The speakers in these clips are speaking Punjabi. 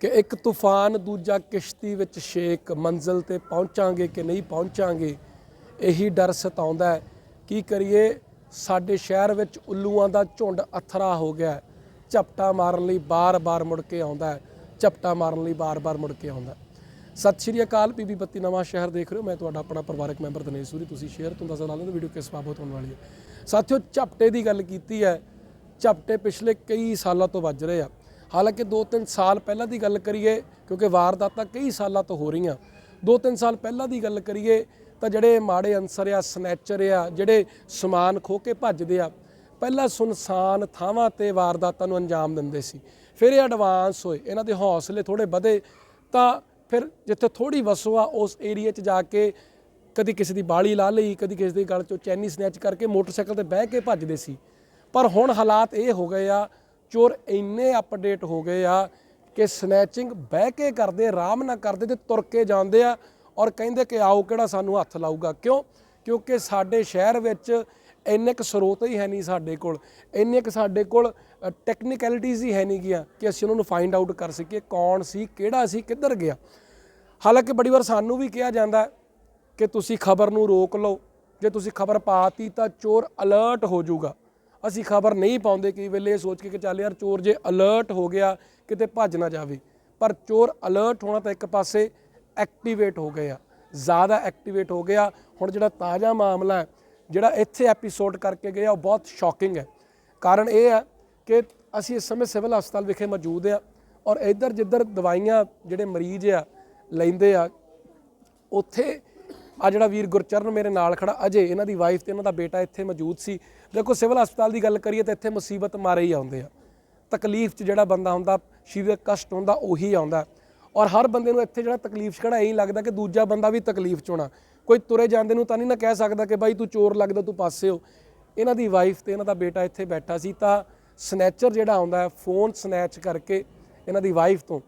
ਕਿ ਇੱਕ ਤੂਫਾਨ ਦੂਜਾ ਕਿਸ਼ਤੀ ਵਿੱਚ ਸ਼ੇਕ ਮੰਜ਼ਲ ਤੇ ਪਹੁੰਚਾਂਗੇ ਕਿ ਨਹੀਂ ਪਹੁੰਚਾਂਗੇ, ਇਹੀ ਡਰ ਸਤਾਉਂਦਾ ਹੈ। ਕੀ ਕਰੀਏ? ਸਾਡੇ ਸ਼ਹਿਰ ਵਿੱਚ ਉੱਲੂਆਂ ਦਾ ਝੁੰਡ ਅਥਰਾ ਹੋ ਗਿਆ ਝਪਟਾ ਮਾਰਨ ਲਈ ਬਾਰ-ਬਾਰ ਮੁੜ ਕੇ ਆਉਂਦਾ ਹੈ। ਝਪਟਾ ਮਾਰਨ ਲਈ ਬਾਰ-ਬਾਰ ਮੁੜ ਕੇ ਆਉਂਦਾ ਸਤਿ ਸ਼੍ਰੀ ਅਕਾਲ ਪੀਬੀ ਬੱਤੀ ਨਵਾਂ ਸ਼ਹਿਰ ਦੇਖ ਰਹੇ ਹੋ। ਮੈਂ ਤੁਹਾਡਾ ਆਪਣਾ ਪਰਿਵਾਰਕ ਮੈਂਬਰ ਦਿਨੇਸ਼ ਸੂਰੀ। ਤੁਸੀਂ ਸ਼ੇਅਰ ਤੋਂ ਦੱਸ ਲਾ ਲੈਂਦੇ ਵੀਡੀਓ ਕਿਸ ਬਾਬਤ ਹੋਣ ਵਾਲੀ ਹੈ। ਸਾਥੀਓ, ਝਪਟੇ ਦੀ ਗੱਲ ਕੀਤੀ ਹੈ। ਝਪਟੇ ਪਿਛਲੇ ਕਈ ਸਾਲਾਂ ਤੋਂ ਵੱਜ ਰਹੇ ਆ। ਹਾਲਾਂਕਿ 2-3 ਸਾਲ ਪਹਿਲਾਂ ਦੀ ਗੱਲ ਕਰੀਏ, ਕਿਉਂਕਿ ਵਾਰਦਾਤਾਂ ਕਈ ਸਾਲਾਂ ਤੋਂ ਹੋ ਰਹੀਆਂ 2-3 ਸਾਲ ਪਹਿਲਾਂ ਦੀ ਗੱਲ ਕਰੀਏ, ਤਾਂ ਜਿਹੜੇ ਮਾੜੇ ਅਨਸਰ ਆ ਸਨੈਚਰ ਆ, ਜਿਹੜੇ ਸਮਾਨ ਖੋ ਕੇ ਭੱਜਦੇ ਆ, ਪਹਿਲਾਂ ਸੁਨਸਾਨ ਥਾਵਾਂ ਤੇ ਵਾਰਦਾਤਾਂ ਨੂੰ ਅੰਜਾਮ ਦਿੰਦੇ ਸੀ। ਫਿਰ ਇਹ ਐਡਵਾਂਸ ਹੋਏ, ਇਹਨਾਂ ਦੇ ਹੌਸਲੇ ਥੋੜੇ ਵਧੇ, ਤਾਂ ਫਿਰ ਜਿੱਥੇ ਥੋੜੀ ਵਸੋ ਆ, ਉਸ ਏਰੀਆ 'ਚ ਜਾ ਕੇ ਕਦੀ ਕਿਸੇ ਦੀ ਬਾਲੀ ਲਾ ਲਈ, ਕਦੀ ਕਿਸੇ ਦੀ ਗਲ 'ਚੋਂ ਚੈਨੀ ਸਨੈਚ ਕਰਕੇ ਮੋਟਰਸਾਈਕਲ ਤੇ ਬਹਿ ਕੇ ਭੱਜਦੇ ਸੀ। ਪਰ ਹੁਣ ਹਾਲਾਤ ਇਹ ਹੋ ਗਏ ਆ ਚੋਰ ਇੰਨੇ ਅਪਡੇਟ ਹੋ ਗਏ ਆ ਕਿ ਸਨੈਚਿੰਗ ਬਹਿ ਕੇ ਕਰਦੇ, ਆਰਾਮ ਨਾਲ ਕਰਦੇ ਤੇ ਤੁਰ ਕੇ ਜਾਂਦੇ ਆ ਔਰ ਕਹਿੰਦੇ ਕਿ ਆਓ ਕਿਹੜਾ ਸਾਨੂੰ ਹੱਥ ਲਾਊਗਾ। ਕਿਉਂ? ਕਿਉਂਕਿ ਸਾਡੇ ਸ਼ਹਿਰ ਵਿੱਚ ਇੰਨੇ ਕੁ ਸਰੋਤ ਹੀ ਹੈ ਨਹੀਂ ਸਾਡੇ ਕੋਲ। ਇੰਨੇ ਕੁ ਸਾਡੇ ਕੋਲ ਟੈਕਨੀਕੈਲਿਟੀਜ਼ ਹੀ ਹੈ ਨਹੀਂ ਗਿਆ ਕਿ ਅਸੀਂ ਉਹਨਾਂ ਨੂੰ ਫਾਈਂਡ ਆਊਟ ਕਰ ਸਕੀਏ ਕੌਣ ਸੀ, ਕਿਹੜਾ ਸੀ, ਕਿੱਧਰ ਗਿਆ। ਹਾਲਾਂਕਿ ਬੜੀ ਵਾਰ ਸਾਨੂੰ ਵੀ ਕਿਹਾ ਜਾਂਦਾ ਕਿ ਤੁਸੀਂ ਖਬਰ ਨੂੰ ਰੋਕ ਲਓ। ਜੇ ਤੁਸੀਂ ਖਬਰ ਪਾਤੀ ਤਾਂ ਚੋਰ ਅਲਰਟ ਹੋ ਜਾਊਗਾ। ਅਸੀਂ ਖਬਰ ਨਹੀਂ ਪਾਉਂਦੇ, ਕਈ ਵੇਲੇ ਇਹ ਸੋਚ ਕੇ ਕਿ ਚੱਲ ਯਾਰ ਚੋਰ ਜੇ ਅਲਰਟ ਹੋ ਗਿਆ, ਕਿਤੇ ਭੱਜ ਨਾ ਜਾਵੇ। ਪਰ ਚੋਰ ਅਲਰਟ ਹੋਣਾ ਤਾਂ ਇੱਕ ਪਾਸੇ ਐਕਟੀਵੇਟ ਹੋ ਗਏ ਆ, ਜ਼ਿਆਦਾ ਐਕਟੀਵੇਟ ਹੋ ਗਿਆ। ਹੁਣ ਜਿਹੜਾ ਤਾਜ਼ਾ ਮਾਮਲਾ ਹੈ, ਜਿਹੜਾ ਇੱਥੇ ਐਪੀਸੋਡ ਕਰਕੇ ਗਿਆ ਉਹ ਬਹੁਤ ਸ਼ੌਕਿੰਗ ਹੈ। ਕਾਰਨ ਇਹ ਹੈ ਕਿ ਅਸੀਂ ਇਸ ਸਮੇਂ ਸਿਵਲ ਹਸਪਤਾਲ ਵਿਖੇ ਮੌਜੂਦ ਆ ਔਰ ਇੱਧਰ ਜਿੱਧਰ ਦਵਾਈਆਂ ਜਿਹੜੇ ਮਰੀਜ਼ ਆ, ਲੈਂਦੇ ਆ, ਉੱਥੇ ਆ ਜਿਹੜਾ ਵੀਰ ਗੁਰਚਰਨ ਮੇਰੇ ਨਾਲ ਖੜਾ, ਅਜੇ ਇਹਨਾਂ ਦੀ ਵਾਈਫ ਤੇ ਇਹਨਾਂ ਦਾ ਬੇਟਾ ਇੱਥੇ ਮੌਜੂਦ ਸੀ। ਦੇਖੋ, ਸਿਵਲ ਹਸਪਤਾਲ ਦੀ ਗੱਲ ਕਰੀਏ ਤਾਂ ਇੱਥੇ ਮੁਸੀਬਤ ਮਾਰੇ ਹੀ ਆਉਂਦੇ ਆ। ਤਕਲੀਫ 'ਚ ਜਿਹੜਾ ਬੰਦਾ ਹੁੰਦਾ ਸਰੀਰਕ ਕਸ਼ਟ ਹੁੰਦਾ, ਉਹੀ ਆਉਂਦਾ। ਔਰ ਹਰ ਬੰਦੇ ਨੂੰ ਇੱਥੇ ਜਿਹੜਾ ਤਕਲੀਫ 'ਚ ਖੜਾ ਇਹੀ ਲੱਗਦਾ ਕਿ ਦੂਜਾ ਬੰਦਾ ਵੀ ਤਕਲੀਫ 'ਚ ਹੋਣਾ। ਕੋਈ ਤੁਰੇ ਜਾਂਦੇ ਨੂੰ ਤਾਂ ਨਹੀਂ ਨਾ ਕਹਿ ਸਕਦਾ ਕਿ ਬਾਈ ਤੂੰ ਚੋਰ ਲੱਗਦਾ, ਤੂੰ ਪਾਸੇ ਹੋ। ਇਹਨਾਂ ਦੀ ਵਾਈਫ ਤੇ ਇਹਨਾਂ ਦਾ ਬੇਟਾ ਇੱਥੇ ਬੈਠਾ ਸੀ ਤਾਂ ਸਨੈਚਰ ਜਿਹੜਾ ਆਉਂਦਾ ਫੋਨ ਸਨੈਚ ਕਰਕੇ ਇਹਨਾਂ ਦੀ ਵਾਈਫ ਤੋਂ।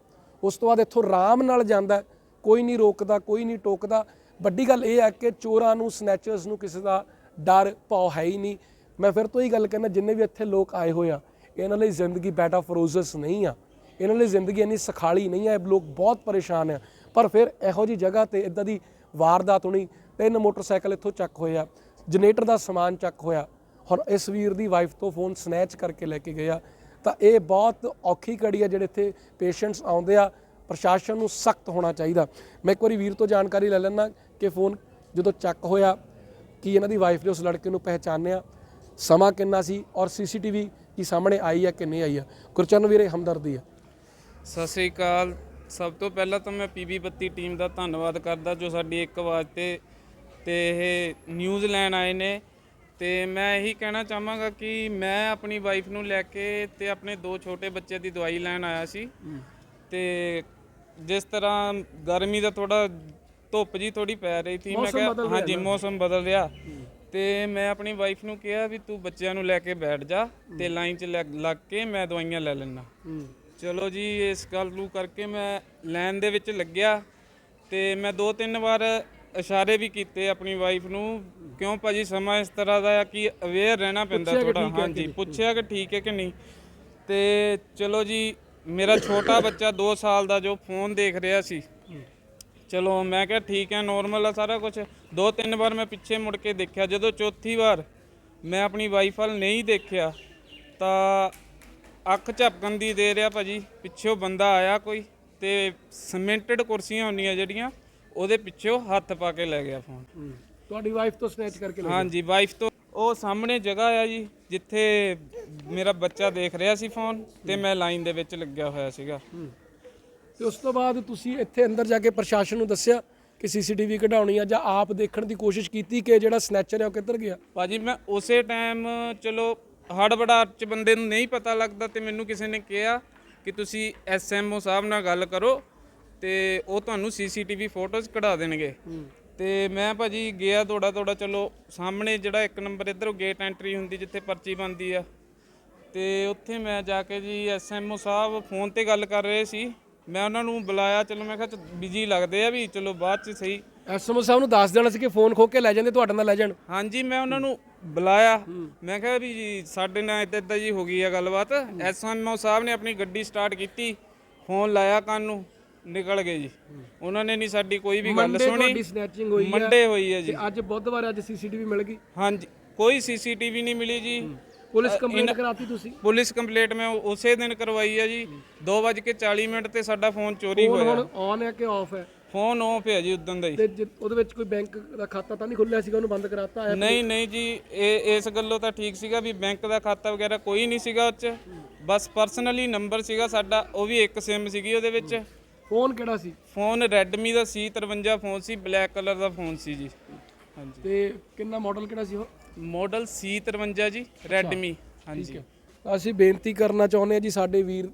ਉਸ ਤੋਂ ਬਾਅਦ ਇੱਥੋਂ ਆਰਾਮ ਨਾਲ ਜਾਂਦਾ ਕੋਈ ਨਹੀਂ ਰੋਕਦਾ, ਕੋਈ ਨਹੀਂ ਟੋਕਦਾ। ਵੱਡੀ ਗੱਲ ਇਹ ਹੈ ਕਿ ਚੋਰਾਂ ਨੂੰ ਸਨੈਚਰਸ ਨੂੰ ਕਿਸੇ ਦਾ ਡਰ ਭੌ ਹੈ ਹੀ ਨਹੀਂ। ਮੈਂ ਫਿਰ ਤੋਂ ਹੀ ਗੱਲ ਕਰਨਾ ਜਿੰਨੇ ਵੀ ਇੱਥੇ ਲੋਕ ਆਏ ਹੋਏ ਆ, ਇਹਨਾਂ ਲਈ ਜ਼ਿੰਦਗੀ ਬੈਟ ਬੈਟਾ ਫਰੋਜ਼ਸ ਨਹੀਂ ਆ। ਇਹਨਾਂ ਲਈ ਜ਼ਿੰਦਗੀ ਇੰਨੀ ਸਖਾਲੀ ਨਹੀਂ ਆ, ਇਹ ਲੋਕ ਬਹੁਤ ਪਰੇਸ਼ਾਨ ਆ। ਪਰ ਫਿਰ ਇਹੋ ਜੀ ਜਗ੍ਹਾ ਤੇ ਇਦਾਂ ਦੀ ਵਾਰਦਾਤ ਹੋਣੀ, ਤਿੰਨ ਮੋਟਰਸਾਈਕਲ ਇੱਥੋਂ ਚੱਕ ਹੋਏ ਆ, ਜਨਰੇਟਰ ਦਾ ਸਮਾਨ ਚੱਕ ਹੋਇਆ। ਹੁਣ ਇਸ ਵੀਰ ਦੀ ਵਾਈਫ ਤੋਂ ਫੋਨ ਸਨੈਚ ਕਰਕੇ ਲੈ ਕੇ ਗਿਆ ਤਾਂ ਇਹ ਬਹੁਤ ਔਖੀ ਘੜੀ ਆ ਜਿਹੜੇ ਇੱਥੇ ਪੇਸ਼ੈਂਟਸ ਆਉਂਦੇ ਆ। ਪ੍ਰਸ਼ਾਸਨ ਨੂੰ ਸਖਤ ਹੋਣਾ ਚਾਹੀਦਾ। ਮੈਂ ਇੱਕ ਵਾਰੀ ਵੀਰ ਤੋਂ ਜਾਣਕਾਰੀ ਲੈ ਲੈਣਾ ਕਿ ਫੋਨ ਜਦੋਂ ਚੱਕ ਹੋਇਆ ਕੀ ਇਹਨਾਂ ਦੀ ਵਾਈਫ ਨੇ ਉਸ ਲੜਕੇ ਨੂੰ ਪਹਿਚਾਨਿਆ ਸਮਾਂ ਕਿੰਨਾ ਸੀ ਔਰ ਸੀਸੀਟੀਵੀ ਕੀ ਸਾਹਮਣੇ ਆਈ ਹੈ ਕਿ ਨਹੀਂ ਆਈ ਹੈ ਗੁਰਚਰਨ ਵੀਰੇ ਹਮਦਰਦੀ ਹੈ ਸਤਿ ਸ੍ਰੀ ਅਕਾਲ। ਸਭ ਤੋਂ ਪਹਿਲਾਂ ਤਾਂ ਮੈਂ ਪੀਬੀ ਬੱਤੀ ਟੀਮ ਦਾ ਧੰਨਵਾਦ ਕਰਦਾ ਜੋ ਸਾਡੀ ਇੱਕ ਆਵਾਜ਼ ਤੇ ਤੇ ਇਹ ਨਿਊਜ਼ ਲੈਣ ਆਏ ਨੇ। ਤੇ ਮੈਂ ਇਹੀ ਕਹਿਣਾ ਚਾਹਾਂਗਾ ਕਿ ਮੈਂ ਆਪਣੀ ਵਾਈਫ ਨੂੰ ਲੈ ਕੇ ਤੇ ਆਪਣੇ ਦੋ ਛੋਟੇ ਬੱਚੇ ਦੀ ਦਵਾਈ ਲੈਣ ਆਇਆ ਸੀ। ਤੇ ਜਿਸ ਤਰ੍ਹਾਂ ਗਰਮੀ ਦਾ ਥੋੜਾ ਧੁੱਪ ਜੀ ਥੋੜੀ ਪੈ ਰਹੀ ਸੀ। ਮੈਂ ਕਿਹਾ ਹਾਂਜੀ ਮੌਸਮ ਬਦਲ ਰਿਹਾ। ਤੇ ਮੈਂ ਆਪਣੀ ਵਾਈਫ ਨੂੰ ਕਿਹਾ ਵੀ ਤੂੰ ਬੱਚਿਆਂ ਨੂੰ ਲੈ ਕੇ ਬੈਠ ਜਾ ਤੇ ਲਾਈਨ 'ਚ ਲੱਗ ਕੇ ਮੈਂ ਦਵਾਈਆਂ ਲੈ ਲੈਣਾ ਚਲੋ ਜੀ ਇਸ ਗੱਲ ਨੂੰ ਕਰਕੇ ਮੈਂ ਲਾਈਨ ਦੇ ਵਿੱਚ ਲੱਗਿਆ ਤੇ ਮੈਂ ਦੋ ਤਿੰਨ ਵਾਰ ਇਸ਼ਾਰੇ ਵੀ ਕੀਤੇ ਆਪਣੀ ਵਾਈਫ ਨੂੰ। ਕਿਉਂ ਭਾਜੀ ਸਮਾਂ ਇਸ ਤਰ੍ਹਾਂ ਦਾ ਆ ਕਿ ਅਵੇਅਰ ਰਹਿਣਾ ਪੈਂਦਾ ਥੋੜਾ ਹਾਂਜੀ ਪੁੱਛਿਆ ਕਿ ਠੀਕ ਹੈ ਕਿ ਨਹੀਂ? ਤੇ ਚਲੋ ਜੀ ਮੇਰਾ ਛੋਟਾ ਬੱਚਾ 2 ਸਾਲ ਦਾ ਜੋ ਫੋਨ ਦੇਖ ਰਿਹਾ ਸੀ ਚਲੋ ਮੈਂ ਕਿਹਾ ਠੀਕ ਹੈ ਨੋਰਮਲ ਆ ਸਾਰਾ ਕੁਝ ਦੋ ਤਿੰਨ ਵਾਰ ਮੈਂ ਪਿੱਛੇ ਮੁੜ ਕੇ ਦੇਖਿਆ ਜਦੋਂ ਚੌਥੀ ਵਾਰ ਮੈਂ ਆਪਣੀ ਵਾਈਫ ਵੱਲ ਨਹੀਂ ਦੇਖਿਆ ਤਾਂ ਅੱਖ ਝਪਕਣ ਦੀ ਦੇ ਰਿਹਾ ਭਾਜੀ। ਪਿੱਛੋਂ ਬੰਦਾ ਆਇਆ ਕੋਈ ਤੇ ਸਿਮੈਂਟਡ ਕੁਰਸੀਆਂ ਹੁੰਦੀਆਂ ਜਿਹੜੀਆਂ ਉਹਦੇ ਪਿੱਛੋਂ ਹੱਥ ਪਾ ਕੇ ਲੈ ਗਿਆ ਫੋਨ ਤੁਹਾਡੀ ਵਾਈਫ ਤੋਂ ਸਨੈਚ ਕਰਕੇ ਲੈ ਹਾਂਜੀ ਵਾਈਫ ਤੋਂ। ਉਹ ਸਾਹਮਣੇ ਜਗ੍ਹਾ ਆ ਜੀ ਜਿੱਥੇ ਮੇਰਾ ਬੱਚਾ ਦੇਖ ਰਿਹਾ ਸੀ ਫੋਨ ਤੇ ਮੈਂ ਲਾਈਨ ਦੇ ਵਿੱਚ ਲੱਗਿਆ ਹੋਇਆ ਸੀਗਾ। ਤੇ ਉਸ ਤੋਂ ਬਾਅਦ ਤੁਸੀਂ ਇੱਥੇ ਅੰਦਰ ਜਾ ਕੇ ਪ੍ਰਸ਼ਾਸਨ ਨੂੰ ਦੱਸਿਆ ਕਿ ਸੀਸੀਟੀਵੀ ਕਢਾਉਣੀ ਆ ਜਾਂ ਆਪ ਦੇਖਣ ਦੀ ਕੋਸ਼ਿਸ਼ ਕੀਤੀ ਕਿ ਜਿਹੜਾ ਸਨੈਚਰ ਹੈ ਉਹ ਕਿੱਧਰ ਗਿਆ? ਭਾਜੀ ਮੈਂ ਉਸੇ ਟਾਈਮ ਚਲੋ ਹੜਬੜਾਟ ਚ ਬੰਦੇ ਨੂੰ ਨਹੀਂ ਪਤਾ ਲੱਗਦਾ ਤੇ ਮੈਨੂੰ ਕਿਸੇ ਨੇ ਕਿਹਾ ਕਿ ਤੁਸੀਂ ਐਸਐਮਓ ਸਾਹਿਬ ਨਾਲ ਗੱਲ ਕਰੋ ਤੇ ਉਹ ਤੁਹਾਨੂੰ ਸੀਸੀਟੀਵੀ ਫੋਟੋਜ਼ ਕਢਾ ਦੇਣਗੇ। ਤੇ ਮੈਂ ਭਾਜੀ ਗਿਆ ਥੋੜਾ ਥੋੜਾ ਚਲੋ ਸਾਹਮਣੇ ਜਿਹੜਾ ਇੱਕ ਨੰਬਰ ਇਧਰੋਂ ਗੇਟ ਐਂਟਰੀ ਹੁੰਦੀ ਜਿੱਥੇ ਪਰਚੀ ਬਣਦੀ ਆ। ਤੇ ਉੱਥੇ ਮੈਂ ਜਾ ਕੇ ਜੀ ਐਸਐਮਓ ਸਾਹਿਬ ਫੋਨ ਤੇ ਗੱਲ ਕਰ ਰਹੇ ਸੀ। ਮੈਂ ਉਹਨਾਂ ਨੂੰ ਬੁਲਾਇਆ ਚਲੋ ਮੈਂ ਕਿਹਾ ਬਿਜ਼ੀ ਲੱਗਦੇ ਆ ਵੀ ਚਲੋ ਬਾਅਦ ਚ ਸਹੀ। ਐਸਐਮਓ ਸਾਹਿਬ ਨੂੰ ਦੱਸ ਦੇਣਾ ਸੀ ਕਿ ਫੋਨ ਖੋ ਕੇ ਲੈ ਜਾਂਦੇ ਤੁਹਾਡੇ ਨਾਲ ਲੈ ਜਾਣ। ਹਾਂਜੀ ਮੈਂ ਉਹਨਾਂ ਨੂੰ ਬੁਲਾਇਆ। ਮੈਂ ਕਿਹਾ ਵੀ ਜੀ ਸਾਡੇ ਨਾਲ ਇੱਦਾਂ ਇੱਦਾਂ ਜੀ ਹੋ ਗਈ ਆ ਗੱਲਬਾਤ। ਐਸਐਮਓ ਸਾਹਿਬ ਨੇ ਆਪਣੀ ਗੱਡੀ ਸਟਾਰਟ ਕੀਤੀ ਫੋਨ ਲਾਇਆ ਕੰਨ ਨੂੰ ਨਿਕਲ ਗਏ ਜੀ। ਉਹਨਾਂ ਨੇ ਨਹੀਂ ਸਾਡੀ ਕੋਈ ਵੀ ਗੱਲ ਮੰਡੇ ਸੁਣੀ। ਤੁਹਾਡੀ ਸਨੈਚਿੰਗ ਹੋਈ ਹੈ ਮੰਡੇ ਹੋਈ ਹੈ ਜੀ। ਅੱਜ ਬੁੱਧਵਾਰ ਅੱਜ ਸੀਸੀਟੀਵੀ ਮਿਲ ਗਈ? ਹਾਂਜੀ ਕੋਈ ਸੀਸੀਟੀਵੀ ਨਹੀਂ ਮਿਲੀ ਜੀ। ਪੁਲਿਸ ਕੰਪਲੇਂਟ ਕਰਾਤੀ ਤੁਸੀਂ? ਪੁਲਿਸ ਕੰਪਲੀਟ ਮੈਂ ਉਸੇ ਦਿਨ ਕਰਵਾਈ ਹੈ ਜੀ। 2:40 ਮਿੰਟ ਤੇ ਸਾਡਾ ਫੋਨ ਚੋਰੀ ਫੋਨ ਹੋਇਆ। ਹੁਣ ਔਨ ਹੈ ਕਿ ਆਫ ਹੈ? ਫੋਨ ਆਫ ਹੈ ਜੀ ਉਦੋਂ ਦਾ ਹੀ। ਤੇ ਜੇ ਉਹਦੇ ਵਿੱਚ ਕੋਈ ਬੈਂਕ ਦਾ ਖਾਤਾ ਤਾਂ ਨਹੀਂ ਖੁੱਲਿਆ ਸੀਗਾ ਉਹਨੂੰ ਬੰਦ ਕਰਾਤਾ ਹੈ ਨਹੀਂ ਨਹੀਂ ਜੀ ਇਹ ਇਸ ਗੱਲੋਂ ਤਾਂ ਠੀਕ ਸੀਗਾ ਵੀ ਬੈਂਕ ਦਾ ਖਾਤਾ ਵਗੈਰਾ ਕੋਈ ਨਹੀਂ ਸੀਗਾ ਉਹ 'ਚ। ਬਸ ਪਰਸਨਲੀ ਨੰਬਰ ਸੀਗਾ ਸਾਡਾ ਉਹ ਵੀ ਇੱਕ ਸਿਮ ਸੀਗੀ ਉਹਦੇ ਵਿੱਚ। ਫੋਨ ਕਿਹੜਾ ਸੀ? ਫੋਨ Redmi ਦਾ C53 ਫੋਨ ਸੀ ਬਲੈਕ ਕਲਰ ਦਾ ਫੋਨ ਸੀ ਜੀ। ਹਾਂਜੀ। ਤੇ ਕਿੰਨਾ ਮਾਡਲ ਕਿਹੜਾ ਸੀ ਉਹ? ਮਾਡਲ C53 ਜੀ Redmi ਹਾਂਜੀ। ਅਸੀਂ ਬੇਨਤੀ ਕਰਨਾ ਚਾਹੁੰਦੇ ਹਾਂ ਜੀ ਸਾਡੇ ਵੀਰ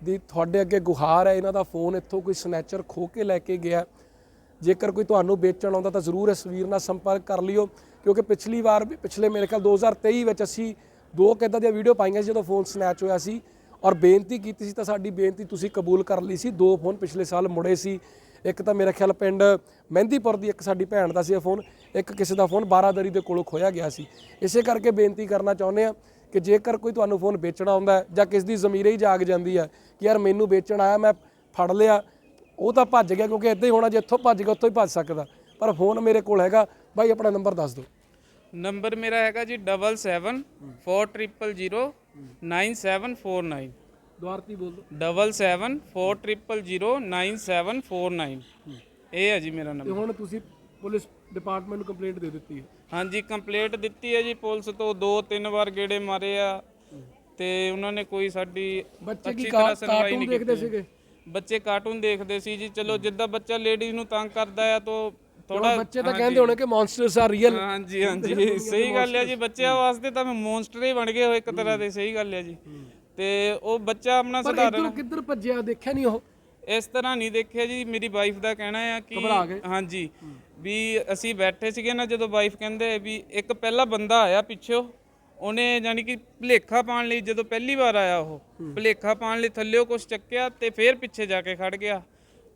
ਦੀ ਤੁਹਾਡੇ ਅੱਗੇ ਗੁਹਾਰ ਹੈ ਇਹਨਾਂ ਦਾ ਫੋਨ ਇੱਥੋਂ ਕੋਈ ਸਨੈਚਰ ਖੋ ਕੇ ਲੈ ਕੇ ਗਿਆ। ਜੇਕਰ ਕੋਈ ਤੁਹਾਨੂੰ ਵੇਚਣ ਆਉਂਦਾ ਤਾਂ ਜ਼ਰੂਰ ਇਸ ਵੀਰ ਨਾਲ ਸੰਪਰਕ ਕਰ ਲਿਓ ਕਿਉਂਕਿ ਪਿਛਲੀ ਵਾਰ ਵੀ ਪਿਛਲੇ ਮੇਰੇ ਖਿਆਲ 2023 ਵਿੱਚ ਅਸੀਂ ਦੋ ਕਿੱਦਾਂ ਦੀਆਂ ਵੀਡੀਓ ਪਾਈਆਂ ਸੀ ਜਦੋਂ ਫੋਨ ਸਨੈਚ ਹੋਇਆ ਸੀ। ਔਰ ਬੇਨਤੀ ਕੀਤੀ ਸੀ ਤਾਂ ਸਾਡੀ ਬੇਨਤੀ ਤੁਸੀਂ ਕਬੂਲ ਕਰ ਲਈ ਸੀ ਦੋ ਫੋਨ ਪਿਛਲੇ ਸਾਲ ਮੁੜੇ ਸੀ। ਇੱਕ ਤਾਂ ਮੇਰਾ ਖਿਆਲ ਪਿੰਡ ਮਹਿੰਦੀਪੁਰ ਦੀ ਇੱਕ ਸਾਡੀ ਭੈਣ ਦਾ ਸੀ ਇਹ ਫੋਨ, ਇੱਕ ਕਿਸੇ ਦਾ ਫੋਨ ਬਾਰਾਦਰੀ ਦੇ ਕੋਲੋਂ ਖੋਇਆ ਗਿਆ ਸੀ। ਇਸੇ ਕਰਕੇ ਬੇਨਤੀ ਕਰਨਾ ਚਾਹੁੰਦੇ ਆ ਕਿ ਜੇਕਰ ਕੋਈ ਤੁਹਾਨੂੰ ਫੋਨ ਵੇਚਣਾ ਹੁੰਦਾ ਜਾਂ ਕਿਸ ਦੀ ਜ਼ਮੀਰੇ ਹੀ ਜਾਗ ਜਾਂਦੀ ਹੈ ਕਿ ਯਾਰ ਮੈਨੂੰ ਵੇਚਣ ਆਇਆ, ਮੈਂ ਫੜ ਲਿਆ, ਉਹ ਤਾਂ ਭੱਜ ਗਿਆ ਕਿਉਂਕਿ ਇੱਦਾਂ ਹੀ ਹੋਣਾ, ਜੇ ਇੱਥੋਂ ਭੱਜ ਗਿਆ, ਉੱਥੋਂ ਹੀ ਭੱਜ ਸਕਦਾ। ਪਰ ਫੋਨ ਮੇਰੇ ਕੋਲ ਹੈਗਾ, ਬਾਈ ਆਪਣਾ ਨੰਬਰ ਦੱਸ ਦਿਓ। ਨੰਬਰ ਮੇਰਾ ਹੈਗਾ ਜੀ 7740099749 ਦੁਆਰਤੀ ਬੋਲ ਦਿਓ 7740099749 ਇਹ ਹੈ ਜੀ ਮੇਰਾ ਤੇ ਨੰਬਰ। ਹੁਣ ਤੁਸੀਂ ਪੁਲਿਸ ਡਿਪਾਰਟਮੈਂਟ ਨੂੰ ਕੰਪਲੇਂਟ ਦੇ ਦਿੱਤੀ ਹੈ। ਹਾਂਜੀ ਕੰਪਲੀਟ ਦਿੱਤੀ ਹੈ ਜੀ ਪੁਲਿਸ ਤੋਂ। ਦੋ ਤਿੰਨ ਵਾਰ ਗੇੜੇ ਮਾਰੇ ਆ। ਤੇ ਉਹਨਾਂ ਨੇ ਕੋਈ ਸਾਡੀ ਬੱਚੇ ਕੀ ਅੱਛੀ ਕਾ- ਤਰ੍ਹਾਂ ਸੁਣਵਾਈ ਕਾਰਟੂਨ ਨਹੀਂ ਦੇਖਦੇ ਕੀਤੀ ਸੀਗੇ? ਬੱਚੇ ਕਾਰਟੂਨ ਦੇਖਦੇ ਸੀ ਜੀ। ਚਲੋ ਜਿੱਦਾਂ ਬੱਚਾ ਲੇਡੀਜ਼ ਨੂੰ ਤੰਗ ਕਰਦਾ ਆ ਤਾਂ ਥੋੜਾ ਬੱਚੇ ਤਾਂ ਕਹਿੰਦੇ ਹੋਣੇ ਕਿ ਮੌਨਸਟਰਸ ਆਰ ਰੀਅਲ ਹਾਂਜੀ ਹਾਂਜੀ। ਸਹੀ ਗੱਲ ਹੈ ਜੀ। ਬੱਚਿਆਂ ਵਾਸਤੇ ਤਾਂ ਮੌਨਸਟਰ ਹੀ ਬਣ ਗਏ ਹੋਏ ਇੱਕ ਤਰ੍ਹਾਂ ਦੇ। ਸਹੀ ਗੱਲ ਹੈ ਜੀ। ਤੇ ਉਹ ਬੱਚਾ ਆਪਣਾ ਪਰ ਸਧਾਰਨ ਇੱਧਰ ਕਿੱਧਰ ਭੱਜਿਆ ਦੇਖਿਆ ਨਹੀਂ ਉਹ? ਇਸ ਤਰ੍ਹਾਂ ਨਹੀਂ ਦੇਖਿਆ ਜੀ ਮੇਰੀ ਵਾਈਫ ਦਾ ਕਹਿਣਾ ਆ ਕਿ ਘਬਰਾ ਗਏ? ਹਾਂਜੀ ਵੀ ਅਸੀਂ ਬੈਠੇ ਸੀਗੇ ਨਾ ਜਦੋਂ ਵਾਈਫ ਕਹਿੰਦੇ ਵੀ ਇੱਕ ਪਹਿਲਾ ਬੰਦਾ ਆਇਆ ਪਿੱਛੋਂ ਉਹਨੇ ਯਾਨੀ ਕਿ ਭਲੇਖਾ ਪਾਣ ਲਈ ਜਦੋਂ ਪਹਿਲੀ ਵਾਰ ਆਇਆ ਉਹ ਭਲੇਖਾ ਪਾਣ ਲਈ ਥੱਲਿਓ ਕੁਝ ਚੱਕਿਆ ਤੇ ਫੇਰ ਪਿੱਛੇ ਜਾ ਕੇ ਖੜ ਗਿਆ।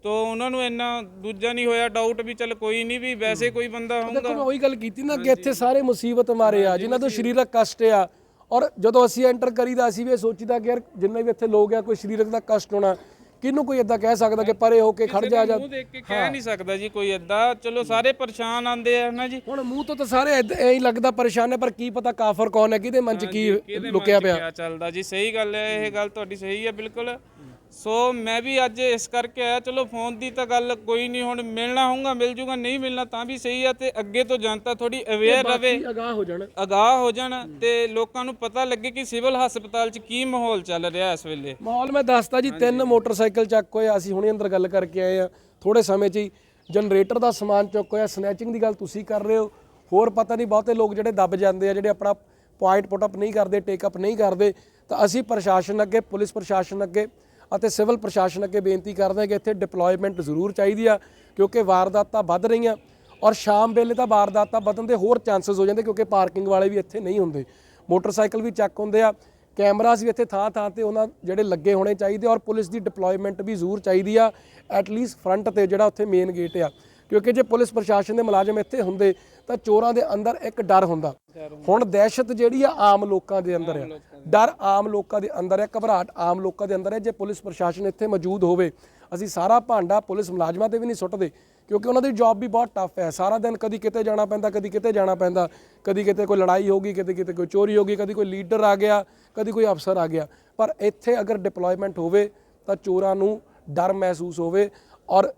ਤੋ ਉਹਨਾਂ ਨੂੰ ਇੰਨਾ ਦੂਜਾ ਨਹੀਂ ਹੋਇਆ ਡਾਊਟ ਵੀ ਚੱਲ ਕੋਈ ਨਹੀਂ ਵੀ ਵੈਸੇ ਕੋਈ ਬੰਦਾ ਹੋਊਗਾ ਦੇਖੋ ਮੈਂ ਉਹੀ ਗੱਲ ਕੀਤੀ ਨਾ ਕਿ ਇੱਥੇ ਸਾਰੇ ਮੁਸੀਬਤ ਮਾਰੇ ਆ ਜਿਨ੍ਹਾਂ ਤੋਂ ਸਰੀਰਕ ਕਸ਼ਟ ਆ ਔਰ ਜਦੋਂ ਅਸੀਂ ਐਂਟਰ ਕਰੀਦਾ ਅਸੀਂ ਵੀ ਇਹ ਸੋਚੀਦਾ ਕਿ ਯਾਰ ਜਿੰਨੇ ਵੀ ਇੱਥੇ ਲੋਕ ਆ ਕੋਈ ਸਰੀਰਕ ਦਾ ਕਸ਼ਟ ਹੋਣਾ ਕਿਹਨੂੰ ਕੋਈ ਇਦਾਂ ਕਹਿ ਸਕਦਾ ਕਿ ਪਰੇ ਹੋ ਕੇ ਖੜ ਜਾ ਜਾ ਮੂੰਹ ਦੇਖ ਕੇ ਕਹਿ ਨਹੀਂ ਸਕਦਾ ਜੀ ਕੋਈ ਏਦਾਂ। ਚਲੋ ਸਾਰੇ ਪਰੇਸ਼ਾਨ ਆਂਦੇ ਆ ਨਾ ਜੀ? ਹੁਣ ਮੂੰਹ ਤੋਂ ਤਾਂ ਸਾਰੇ ਐਂ ਹੀ ਲੱਗਦਾ ਪਰੇਸ਼ਾਨ ਹੈ ਪਰ ਕੀ ਪਤਾ ਕਾਫਰ ਕੌਣ ਹੈ ਕਿਹਦੇ ਮਨ 'ਚ ਕੀ ਲੁਕਿਆ ਪਿਆ। ਚੱਲਦਾ ਜੀ? ਸਹੀ ਗੱਲ ਹੈ ਇਹ ਗੱਲ ਤੁਹਾਡੀ ਸਹੀ ਹੈ ਬਿਲਕੁਲ। ਸੋ ਮੈਂ ਵੀ ਅੱਜ ਇਸ ਕਰਕੇ ਆਇਆ ਚਲੋ ਫੋਨ ਦੀ ਤਾਂ ਗੱਲ ਕੋਈ ਨਹੀਂ ਹੁਣ ਮਿਲਣਾ ਹੋਊਗਾ ਮਿਲ ਜੂਗਾ ਨਹੀਂ ਮਿਲਣਾ ਤਾਂ ਵੀ ਸਹੀ ਹੈ ਤੇ ਅੱਗੇ ਤੋਂ ਜਨਤਾ ਥੋੜੀ ਅਵੇਅਰ ਰਵੇ। ਅਗਾਹ ਹੋ ਜਾਣ। ਅਗਾਹ ਹੋ ਜਾਣ ਤੇ ਲੋਕਾਂ ਨੂੰ ਪਤਾ ਲੱਗੇ ਕਿ ਸਿਵਲ ਹਸਪਤਾਲ 'ਚ ਕੀ ਮਾਹੌਲ ਚੱਲ ਰਿਹਾ ਇਸ ਵੇਲੇ। ਮਾਹੌਲ ਮੈਂ ਦੱਸਤਾ ਜੀ ਤਿੰਨ ਮੋਟਰਸਾਈਕਲ ਚੱਕ ਹੋਏ ਅਸੀਂ ਹੁਣੇ ਅੰਦਰ ਗੱਲ ਕਰਕੇ ਆਏ ਆ। ਥੋੜੇ ਸਮੇਂ 'ਚ ਹੀ ਜਨਰੇਟਰ ਦਾ ਸਮਾਨ ਚੁੱਕ ਹੋਇਆ ਸਨੈਚਿੰਗ ਦੀ ਗੱਲ ਤੁਸੀਂ ਕਰ ਰਹੇ ਹੋ। ਹੋਰ ਪਤਾ ਨਹੀਂ ਬਹੁਤੇ ਲੋਕ ਜਿਹੜੇ ਦੱਬ ਜਾਂਦੇ ਆ ਜਿਹੜੇ ਆਪਣਾ ਪੁਆਇੰਟ ਪੁੱਟ ਅਪ ਨਹੀਂ ਕਰਦੇ ਟੇਕ ਅਪ ਨਹੀਂ ਕਰਦੇ ਤਾਂ ਅਸੀਂ ਪ੍ਰਸ਼ਾਸਨ ਅੱਗੇ ਪੁਲਿਸ ਪ੍ਰਸ਼ਾਸਨ ਅੱਗੇ ਅਤੇ ਸਿਵਲ ਪ੍ਰਸ਼ਾਸਨ ਅੱਗੇ ਬੇਨਤੀ ਕਰਦੇ ਹਾਂ ਕਿ ਇੱਥੇ ਡਿਪਲੋਇਮੈਂਟ ਜ਼ਰੂਰ ਚਾਹੀਦੀ ਆ, ਕਿਉਂਕਿ ਵਾਰਦਾਤਾਂ ਵੱਧ ਰਹੀਆਂ ਔਰ ਸ਼ਾਮ ਵੇਲੇ ਤਾਂ ਵਾਰਦਾਤਾਂ ਵਧਣ ਦੇ ਹੋਰ ਚਾਂਸਸ ਹੋ ਜਾਂਦੇ ਕਿਉਂਕਿ ਪਾਰਕਿੰਗ ਵਾਲੇ ਵੀ ਇੱਥੇ ਨਹੀਂ ਹੁੰਦੇ। ਮੋਟਰਸਾਈਕਲ ਵੀ ਚੱਕ ਹੁੰਦੇ ਆ, ਕੈਮਰਾਸ ਵੀ ਇੱਥੇ ਥਾਂ ਥਾਂ ਤੇ ਉਹਨਾਂ ਜਿਹੜੇ ਲੱਗੇ ਹੋਣੇ ਚਾਹੀਦੇ ਔਰ ਪੁਲਿਸ ਦੀ ਡਿਪਲੋਇਮੈਂਟ ਵੀ ਜ਼ਰੂਰ ਚਾਹੀਦੀ ਆ ਐਟ ਲੀਸਟ ਫਰੰਟ ਤੇ ਜਿਹੜਾ ਉੱਥੇ ਮੇਨ ਗੇਟ ਆ। ਕਿਉਂਕਿ ਜੇ ਪੁਲਿਸ ਪ੍ਰਸ਼ਾਸਨ ਦੇ ਮੁਲਾਜ਼ਮ ਇੱਥੇ ਹੁੰਦੇ ਤਾਂ ਚੋਰਾਂ ਦੇ ਅੰਦਰ ਇੱਕ ਡਰ ਹੁੰਦਾ। ਹੁਣ ਦਹਿਸ਼ਤ ਜਿਹੜੀ ਆ ਆਮ ਲੋਕਾਂ ਦੇ ਅੰਦਰ ਆ। ਡਰ ਆਮ ਲੋਕਾਂ ਦੇ ਅੰਦਰ ਹੈ ਘਬਰਾਹਟ ਆਮ ਲੋਕਾਂ ਦੇ ਅੰਦਰ ਹੈ ਜੇ ਪੁਲਿਸ ਪ੍ਰਸ਼ਾਸਨ ਇੱਥੇ ਮੌਜੂਦ ਹੋਵੇ ਅਸੀਂ ਸਾਰਾ ਭਾਂਡਾ ਪੁਲਿਸ ਮੁਲਾਜ਼ਮਾਂ ਤੇ ਵੀ ਨਹੀਂ ਸੁੱਟਦੇ ਕਿਉਂਕਿ ਉਹਨਾਂ ਦੀ ਜੌਬ ਵੀ ਬਹੁਤ ਟਫ ਹੈ। ਸਾਰਾ ਦਿਨ ਕਦੀ ਕਿਤੇ ਜਾਣਾ ਪੈਂਦਾ ਕਦੀ ਕਿਤੇ ਜਾਣਾ ਪੈਂਦਾ। ਕਦੀ ਕਿਤੇ ਕੋਈ ਲੜਾਈ ਹੋ ਗਈ ਕਦੀ ਕਿਤੇ ਕੋਈ ਚੋਰੀ ਹੋ ਗਈ ਕਦੀ ਕੋਈ ਲੀਡਰ ਆ ਗਿਆ ਕਦੀ ਕੋਈ ਅਫਸਰ ਆ ਗਿਆ। ਪਰ ਇੱਥੇ ਅਗਰ ਡਿਪਲੋਇਮੈਂਟ ਹੋਵੇ ਤਾਂ ਚੋਰਾਂ ਨੂੰ ਡਰ ਮਹਿਸੂਸ ਹੋਵੇ ਔਰ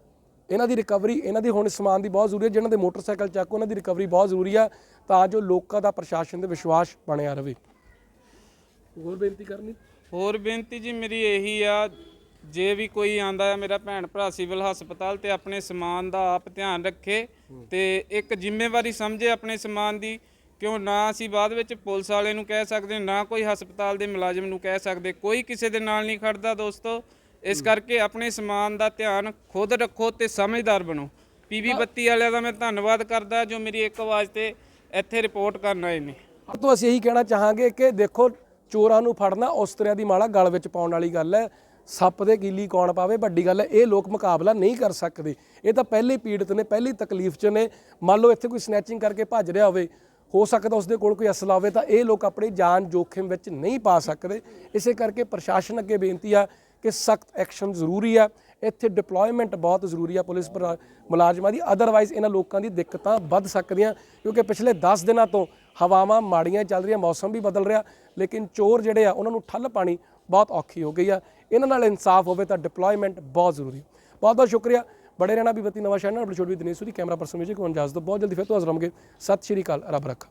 ਇਹਨਾਂ ਦੀ ਰਿਕਵਰੀ ਇਹਨਾਂ ਦੀ ਹੁਣ ਸਮਾਨ ਦੀ ਬਹੁਤ ਜ਼ਰੂਰੀ ਹੈ ਜਿਹਨਾਂ ਦੇ ਮੋਟਰਸਾਈਕਲ ਚੱਕ, ਉਹਨਾਂ ਦੀ ਰਿਕਵਰੀ ਬਹੁਤ ਜ਼ਰੂਰੀ ਆ ਤਾਂ ਜੋ ਲੋਕਾਂ ਦਾ ਪ੍ਰਸ਼ਾਸਨ ਤੇ ਵਿਸ਼ਵਾਸ ਬਣਿਆ ਰਵੇ ਹੋਰ ਬੇਨਤੀ ਕਰਨੀ? ਹੋਰ ਬੇਨਤੀ ਜੀ, ਮੇਰੀ ਇਹੀ ਆ, ਜੇ ਵੀ ਕੋਈ ਆਂਦਾ ਹੈ, ਮੇਰਾ ਭੈਣ ਭਰਾ ਸਿਵਲ ਹਸਪਤਾਲ ਤੇ ਆਪਣੇ ਸਮਾਨ ਦਾ ਆਪ ਧਿਆਨ ਰੱਖੇ ਤੇ ਇੱਕ ਜ਼ਿੰਮੇਵਾਰੀ ਸਮਝੇ ਆਪਣੇ ਸਮਾਨ ਦੀ, ਕਿਉਂ ਨਾ ਅਸੀਂ ਬਾਅਦ ਵਿੱਚ ਪੁਲਿਸ ਵਾਲੇ ਨੂੰ ਕਹਿ ਸਕਦੇ, ਨਾ ਕੋਈ ਹਸਪਤਾਲ ਦੇ ਮੁਲਾਜ਼ਮ ਨੂੰ ਕਹਿ ਸਕਦੇ, ਕੋਈ ਕਿਸੇ ਦੇ ਨਾਲ ਨਹੀਂ ਖੜਦਾ ਦੋਸਤੋ। ਇਸ ਕਰਕੇ ਆਪਣੇ ਸਮਾਨ ਦਾ ਧਿਆਨ ਖੁਦ ਰੱਖੋ ਤੇ ਸਮਝਦਾਰ ਬਣੋ। ਪੀਵੀ ਬੱਤੀ ਵਾਲਿਆਂ ਦਾ ਮੈਂ ਧੰਨਵਾਦ ਕਰਦਾ ਜੋ ਮੇਰੀ ਇੱਕ ਆਵਾਜ਼ ਤੇ ਇੱਥੇ ਰਿਪੋਰਟ ਕਰਨ ਆਏ ਨੇ। ਤੋਂ ਅਸੀਂ ਇਹੀ ਕਹਿਣਾ ਚਾਹਾਂਗੇ ਕਿ ਦੇਖੋ ਚੋਰਾਂ ਨੂੰ ਫੜਨਾ ਉਸ ਤਰ੍ਹਾਂ ਦੀ ਮਾਲਾ ਗਲ ਵਿੱਚ ਪਾਉਣ ਵਾਲੀ ਗੱਲ ਹੈ। ਸੱਪ ਦੇ ਕੀਲੀ ਕੌਣ ਪਾਵੇ ਵੱਡੀ ਗੱਲ ਹੈ ਇਹ ਲੋਕ ਮੁਕਾਬਲਾ ਨਹੀਂ ਕਰ ਸਕਦੇ। ਇਹ ਤਾਂ ਪਹਿਲੇ ਪੀੜਤ ਨੇ ਪਹਿਲੀ ਤਕਲੀਫ 'ਚ ਨੇ। ਮੰਨ ਲਓ ਇੱਥੇ ਕੋਈ ਸਨੈਚਿੰਗ ਕਰਕੇ ਭੱਜ ਰਿਹਾ ਹੋਵੇ ਹੋ ਸਕਦਾ ਉਸਦੇ ਕੋਲ ਕੋਈ ਅਸਲਾ ਹੋਵੇ ਤਾਂ ਇਹ ਲੋਕ ਆਪਣੀ ਜਾਨ ਜੋਖਿਮ ਵਿੱਚ ਨਹੀਂ ਪਾ ਸਕਦੇ। ਇਸੇ ਕਰਕੇ ਪ੍ਰਸ਼ਾਸਨ ਅੱਗੇ ਬੇਨਤੀ ਆ ਕਿ ਸਖਤ ਐਕਸ਼ਨ ਜ਼ਰੂਰੀ ਆ। ਇੱਥੇ ਡਿਪਲੋਇਮੈਂਟ ਬਹੁਤ ਜ਼ਰੂਰੀ ਆ ਪੁਲਿਸ ਮੁਲਾਜ਼ਮਾਂ ਦੀ। ਅਦਰਵਾਈਜ਼ ਇਹਨਾਂ ਲੋਕਾਂ ਦੀ ਦਿੱਕਤਾਂ ਵੱਧ ਸਕਦੀਆਂ, ਕਿਉਂਕਿ ਪਿਛਲੇ 10 ਦਿਨਾਂ ਤੋਂ ਹਵਾਵਾਂ ਮਾੜੀਆਂ ਚੱਲ ਰਹੀਆਂ, ਮੌਸਮ ਵੀ ਬਦਲ ਰਿਹਾ, ਲੇਕਿਨ ਚੋਰ ਜਿਹੜੇ ਆ ਉਹਨਾਂ ਨੂੰ ਠੱਲ ਪਾਣੀ ਬਹੁਤ ਔਖੀ ਹੋ ਗਈ ਆ। ਇਹਨਾਂ ਨਾਲ ਇਨਸਾਫ ਹੋਵੇ ਤਾਂ ਡਿਪਲੋਇਮੈਂਟ ਬਹੁਤ ਜ਼ਰੂਰੀ। ਬਹੁਤ ਬਹੁਤ ਸ਼ੁਕਰੀਆ। ਬੜੇ ਰਹਿਣਾ ਵੀ ਬੱਤੀ ਨਵਾਂ ਸ਼ਹਿਰ ਨਾਲ ਬੜੀ ਛੋਟੀ ਦਿਨੇਸ਼ ਦੀ ਕੈਮਰਾ ਪਰਸਨ ਵਿਜੇ ਕੋਨ ਜਾਜ਼ ਤੋਂ ਬਹੁਤ ਜਲਦੀ ਫਿਰ ਤੋਂ ਹਾਜ਼ਰ ਹੋਵਾਂਗੇ ਸਤਿ ਸ਼੍ਰੀ ਅਕਾਲ, ਰੱਬ ਰੱਖਾ।